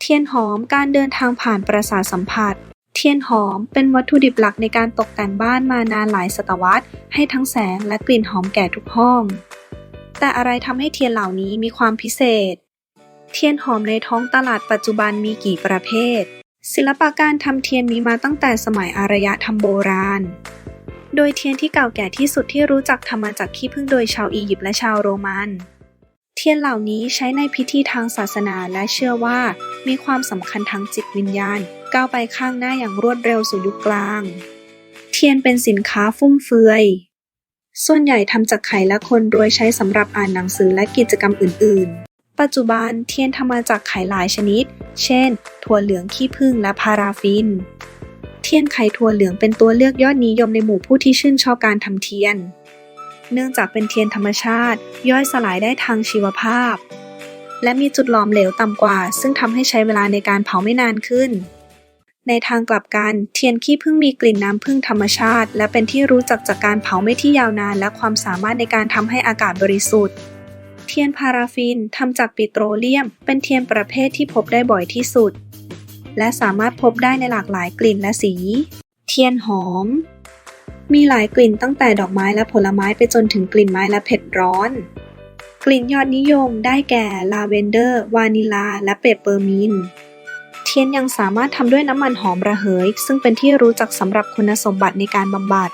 เทียนหอมการเดินทางผ่านประสาทสัมผัส เทียนหอมเป็นวัตถุดิบหลักในการตกแต่งบ้านมานานหลายศตวรรษ ให้ทั้งแสงและกลิ่นหอมแก่ทุกห้อง แต่อะไรทำให้เทียนเหล่านี้มีความพิเศษ เทียนหอมในท้องตลาดปัจจุบันมีกี่ประเภท ศิลปะการทำเทียนมีมาตั้งแต่สมัยอารยธรรมโบราณ โดยเทียนที่เก่าแก่ที่สุดที่รู้จักทำมาจากขี้ผึ้งโดยชาวอียิปต์และชาวโรมัน เทียนเหล่านี้ใช้ในพิธีทางศาสนาและเชื่อว่า มีความสำคัญทางจิตวิญญาณ ก้าวไปข้างหน้าอย่างรวดเร็วสู่ยุคกลาง เทียนเป็นสินค้าฟุ่มเฟือย ส่วนใหญ่ทำจากไขและคนรวยใช้สำหรับอ่านหนังสือและกิจกรรมอื่น ๆ ปัจจุบันเทียนทำมาจากไขหลายชนิด เช่น ถั่วเหลืองขี้ผึ้งและพาราฟิน เทียนไขถั่วเหลืองเป็นตัวเลือกยอดนิยมในหมู่ผู้ที่ชื่นชอบการทำเทียน เนื่องจากเป็นเทียนธรรมชาติ ย่อยสลายได้ทางชีวภาพ และมีจุดหลอมเหลวต่ำกว่า ซึ่งทำให้ใช้เวลาในการเผาไม่นานขึ้น ในทางกลับกัน เทียนขี้ผึ้งมีกลิ่นน้ำผึ้งธรรมชาติ และเป็นที่รู้จักจากการเผาไม่ที่ยาวนาน และความสามารถในการทำให้อากาศบริสุทธิ์ เทียนพาราฟินทำจากปิโตรเลียม เป็นเทียนประเภทที่พบได้บ่อยที่สุด และสามารถพบได้ในหลากหลายกลิ่นและสี เทียนหอม มีหลายกลิ่นตั้งแต่ดอกไม้และผลไม้ไปจนถึงกลิ่นไม้และเผ็ดร้อน กลิ่นยอดนิยมได้แก่ลาเวนเดอร์ วานิลา และเปปเปอร์มินเทียนยังสามารถทำด้วยน้ำมันหอมระเหย ซึ่งเป็นที่รู้จักสำหรับคุณสมบัติในการบำบัด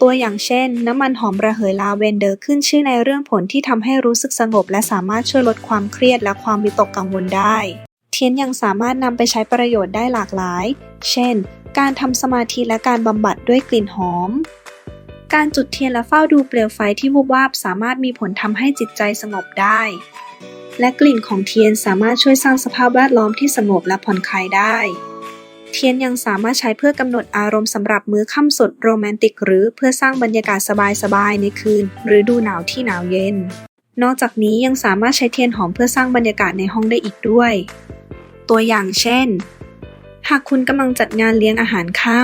ตัวอย่างเช่น น้ำมันหอมระเหยลาเวนเดอร์ขึ้นชื่อในเรื่องผลที่ทำให้รู้สึกสงบ และสามารถช่วยลดความเครียดและความวิตกกังวลได้ เทียนยังสามารถนำไปใช้ประโยชน์ได้หลากหลาย เช่น การทำสมาธิและการบำบัดด้วยกลิ่นหอม การจุดเทียนและเฝ้าดูเปลวไฟที่วูบวาบสามารถมีผลทำให้จิตใจสงบได้ และกลิ่นของเทียนสามารถช่วยสร้างสภาพแวดล้อมที่สงบและผ่อนคลายได้ เทียนยังสามารถใช้เพื่อกำหนดอารมณ์สำหรับมื้อค่ำสดโรแมนติก หรือเพื่อสร้างบรรยากาศสบายๆในคืนหรือดูหนาวที่หนาวเย็น นอกจากนี้ยังสามารถใช้เทียนหอมเพื่อสร้างบรรยากาศในห้องได้อีกด้วย ตัวอย่างเช่น หากคุณกำลังจัดงานเลี้ยงอาหารค่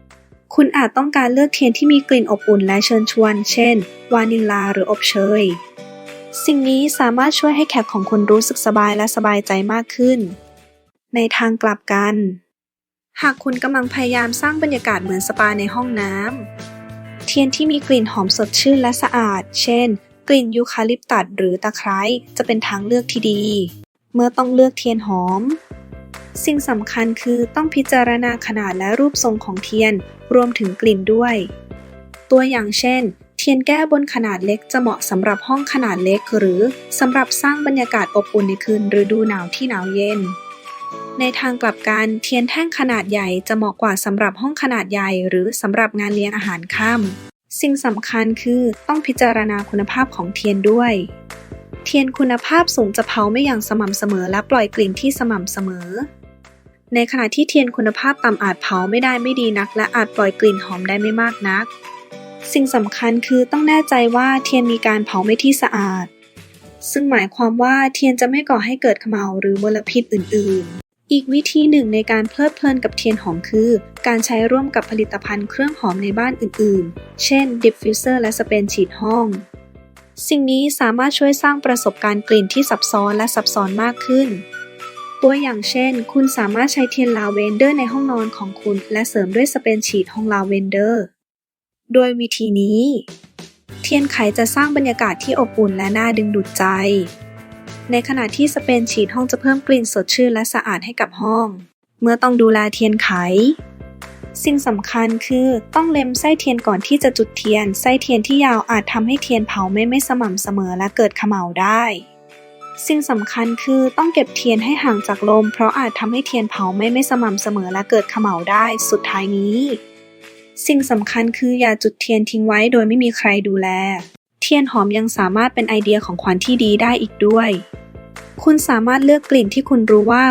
ำคุณอาจต้องการเลือกเทียนที่มีกลิ่นอบอุ่นและเชิญชวน เช่น วานิลลาหรืออบเชย สิ่งนี้สามารถช่วยให้แขกของคุณรู้สึกสบายและสบายใจมากขึ้น ในทางกลับกัน หากคุณกำลังพยายามสร้างบรรยากาศเหมือนสปาในห้องน้ำเทียนที่มีกลิ่นหอมสดชื่นและสะอาด เช่น กลิ่นยูคาลิปตัสหรือตะไคร้จะเป็นทางเลือกที่ดี เมื่อต้องเลือกเทียนหอม สิ่งสำคัญคือต้องพิจารณาขนาดและรูปทรงของเทียน รวมถึงกลิ่นด้วย ตัวอย่างเช่น เทียนแก้บนขนาดเล็กจะเหมาะสำหรับห้องขนาดเล็ก หรือสำหรับสร้างบรรยากาศอบอุ่นในคืนฤดูหนาวที่หนาวเย็น ในทางกลับกันเทียนแท่งขนาดใหญ่จะเหมาะกว่าสำหรับห้องขนาดใหญ่ หรือสำหรับงานเลี้ยงอาหารค่ำสิ่งสำคัญคือต้องพิจารณาคุณภาพของเทียนด้วยเทียนคุณภาพสูงจะเผาไม่อย่างสม่ำเสมอและปล่อยกลิ่นที่สม่ำเสมอ ในขณะที่เทียนคุณภาพต่ำอาจเผาไม่ได้ไม่ดีนัก และอาจปล่อยกลิ่นหอมได้ไม่มากนัก สิ่งสำคัญคือต้องแน่ใจว่าเทียนมีการเผาไม่ที่สะอาด ซึ่งหมายความว่าเทียนจะไม่ก่อให้เกิดขมเหลาหรือมลพิษอื่น ๆ อีกวิธีหนึ่งในการเพลิดเพลินกับเทียนหอมคือ การใช้ร่วมกับผลิตภัณฑ์เครื่องหอมในบ้านอื่น ๆ เช่นดิฟฟิวเซอร์และสเปรย์ฉีดห้อง สิ่งนี้สามารถช่วยสร้างประสบการณ์กลิ่นที่ซับซ้อนและซับซ้อนมากขึ้น ตัวอย่างเช่น คุณสามารถใช้เทียนลาเวนเดอร์ในห้องนอนของคุณ และเสริมด้วยสเปรย์ฉีดห้องลาเวนเดอร์ โดยวิธีนี้ เทียนไขจะสร้างบรรยากาศที่อบอุ่นและน่าดึงดูดใจ ในขณะที่สเปรย์ฉีดห้องจะเพิ่มกลิ่นสดชื่นและสะอาดให้กับห้อง เมื่อต้องดูแลเทียนไข สิ่งสำคัญคือต้องเล็มไส้เทียนก่อนที่จะจุดเทียน ไส้เทียนที่ยาวอาจทำให้เทียนเผาไม่ไม่สม่ำเสมอและเกิดเขม่าได้ สิ่งสำคัญคือต้องเก็บเทียนให้ห่างจากลม เพราะอาจทำให้เทียนเผาไม่ไม่สม่ำเสมอและเกิดเขม่าได้สุดท้ายนี้ สิ่งสำคัญคืออย่าจุดเทียนทิ้งไว้โดยไม่มีใครดูแล เทียนหอมยังสามารถเป็นไอเดียของขวัญที่ดีได้อีกด้วย คุณสามารถเลือกกลิ่นที่คุณรู้ว่า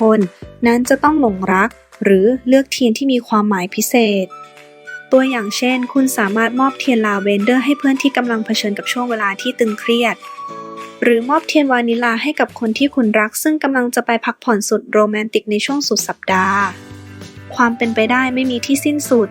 คนๆนั้นจะต้องหลงรัก หรือเลือกเทียนที่มีความหมายพิเศษ ตัวอย่างเช่น คุณสามารถมอบเทียนลาเวนเดอร์ให้เพื่อนที่กำลังเผชิญกับช่วงเวลาที่ตึงเครียด หรือมอบเทียนวานิลาให้กับคนที่คุณรัก ซึ่งกำลังจะไปพักผ่อนสุดโรแมนติกในช่วงสุดสัปดาห์ ความเป็นไปได้ไม่มีที่สิ้นสุด